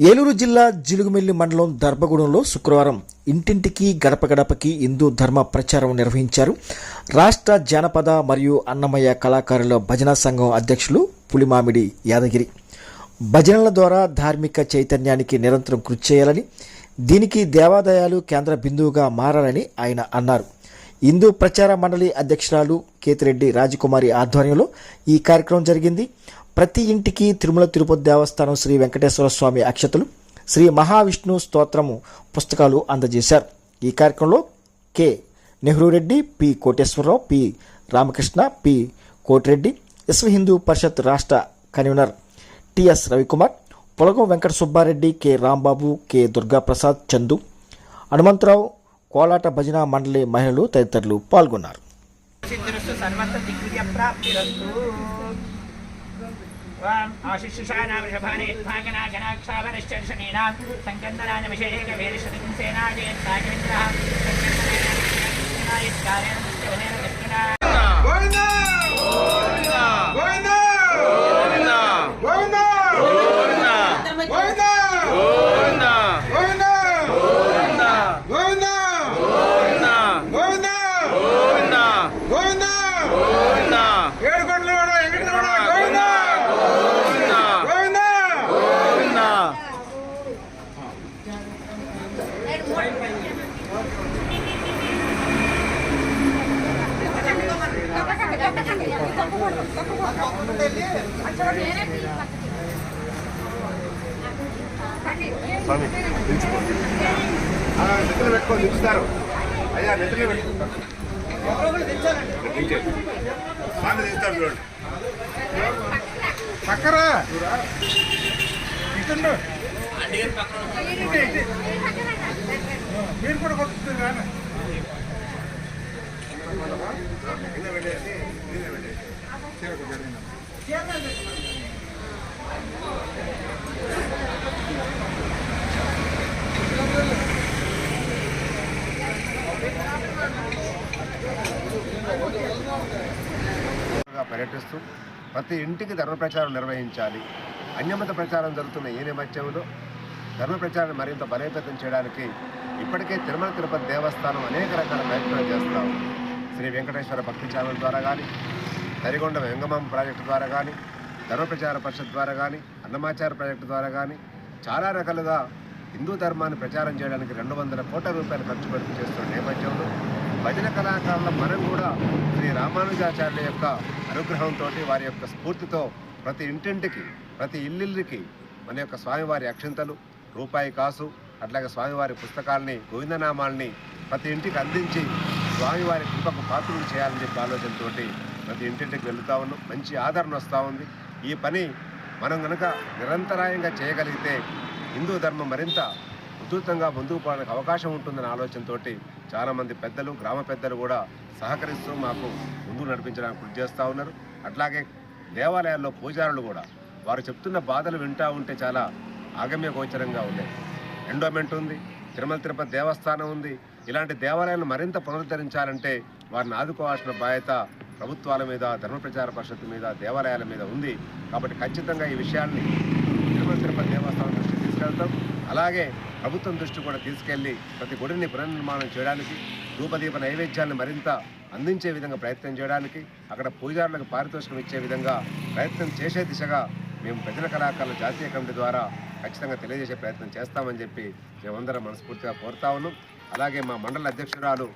ఏలూరు జిల్లా జిలుగుమిల్లి మండలం దర్భగూడెంలో శుక్రవారం ఇంటింటికి గడప గడపకి హిందూ ధర్మ ప్రచారం నిర్వహించారు. రాష్ట్ర జానపద మరియు అన్నమయ్య కళాకారుల భజన సంఘం అధ్యక్షులు పులిమామిడి యాదగిరి. భజనల ద్వారా ధార్మిక చైతన్యానికి నిరంతరం కృషి చేయాలని దీనికి దేవాదాయాలు కేంద్ర బిందువుగా మారాలని ఆయన అన్నారు. హిందూ ప్రచార మండలి అధ్యక్షురాలు కేతిరెడ్డి రాజకుమారి ఆధ్వర్యంలో ఈ కార్యక్రమం జరిగింది. ప్రతి ఇంటికి తిరుమల తిరుపతి దేవస్థానం శ్రీ వెంకటేశ్వర స్వామి అక్షతలు శ్రీ మహావిష్ణు స్తోత్రము పుస్తకాలు అందజేశారు. ఈ కార్యక్రమంలో K. Nehru Reddy P. Koteswararao P. Ramakrishna P. Kotireddy Vishwa Hindu Parishad రాష్ట్ర convener TS Ravikumar Polagam Venkata Subbareddy K. Rambabu K. Durgaprasad Chandu Hanumantharao కోలాట భజన మండలి మహిళలు తదితరులు పాల్గొన్నారు. आशिशुषानावृषभानेत्भागनागनाक्षाभरश्चर्षणीनां सङ्कन्दनानविषये कवीरशतिंसेनाजयत्सागेन्द्रः सङ्कन्दनायत्कारेण స్వామి నెత్తిన పెట్టుకొని దించుతారు అయ్యా నెత్తిన పెట్టుకుంటారు స్వామి దించుతారు చూడండి. చక్కర ఇటుండు ఇటే, పర్యటిస్తూ ప్రతి ఇంటికి ధర్మ ప్రచారం నిర్వహించాలి. అన్యమత ప్రచారం జరుగుతున్న ఈ నేపథ్యంలో ధర్మ ప్రచారాన్ని మరింత బలోపేతం చేయడానికి ఇప్పటికే తిరుమల తిరుపతి దేవస్థానం అనేక రకాల ప్రయత్నాలు చేస్తాం శ్రీ వెంకటేశ్వర భక్తి ఛానల్ ద్వారా కానీ తరిగొండ వెంగమాం ప్రాజెక్టు ద్వారా కానీ ధర్మప్రచార పరిషత్ ద్వారా కానీ అన్నమాచార ప్రాజెక్టు ద్వారా కానీ చాలా రకాలుగా హిందూ ధర్మాన్ని ప్రచారం చేయడానికి రెండు వందల కోట్ల రూపాయలు ఖర్చు పెడుతూ చేస్తున్న నేపథ్యంలో భజన కళాకారుల మనం కూడా శ్రీ రామానుజాచార్యుల యొక్క అనుగ్రహంతో వారి యొక్క స్ఫూర్తితో ప్రతి ఇంటింటికి ప్రతి ఇల్లిల్లికి మన యొక్క స్వామివారి అక్షింతలు రూపాయి కాసు అట్లాగే స్వామివారి పుస్తకాల్ని గోవిందనామాల్ని ప్రతి ఇంటికి అందించి స్వామివారి కృపకు పాత్రలు చేయాలని చెప్పి ఆలోచనతో ప్రతి ఇంటింటికి వెళ్తూ ఉన్నాం. మంచి ఆదరణ వస్తూ ఉంది. ఈ పని మనం కనుక నిరంతరాయంగా చేయగలిగితే హిందూ ధర్మం మరింత ఉధృతంగా ముందుకు పోవడానికి అవకాశం ఉంటుందనే ఆలోచనతో చాలామంది పెద్దలు గ్రామ పెద్దలు కూడా సహకరిస్తూ మాకు ముందుకు నడిపించడానికి కృషి చేస్తూ ఉన్నారు. అట్లాగే దేవాలయాల్లో పూజారులు కూడా వారు చెప్తున్న బాధలు వింటూ ఉంటే చాలా ఆగమ్య గోచరంగా ఉన్నాయి. ఎండోమెంట్ ఉంది తిరుమల తిరుపతి దేవస్థానం ఉంది ఇలాంటి దేవాలయాలను మరింత పునరుద్ధరించాలంటే వారిని ఆదుకోవాల్సిన బాధ్యత ప్రభుత్వాల మీద ధర్మ ప్రచార పరిషత్తు మీద దేవాలయాల మీద ఉంది. కాబట్టి ఖచ్చితంగా ఈ విషయాన్ని తిరుమల తిరుపతి దేవస్థానం దృష్టికి తీసుకెళ్తాం. అలాగే ప్రభుత్వం దృష్టి కూడా తీసుకెళ్ళి ప్రతి గుడిని పునర్నిర్మాణం చేయడానికి రూపదీప నైవేద్యాన్ని మరింత అందించే విధంగా ప్రయత్నం చేయడానికి అక్కడ పూజారులకు పారితోషికం ఇచ్చే విధంగా ప్రయత్నం చేసే దిశగా మేము ప్రజల కళాకారుల జాతీయ కమిటీ ద్వారా ఖచ్చితంగా తెలియజేసే ప్రయత్నం చేస్తామని చెప్పి మేమందరం మనస్ఫూర్తిగా కోరుతా ఉన్నాం. అలాగే మా మండల అధ్యక్షురాలు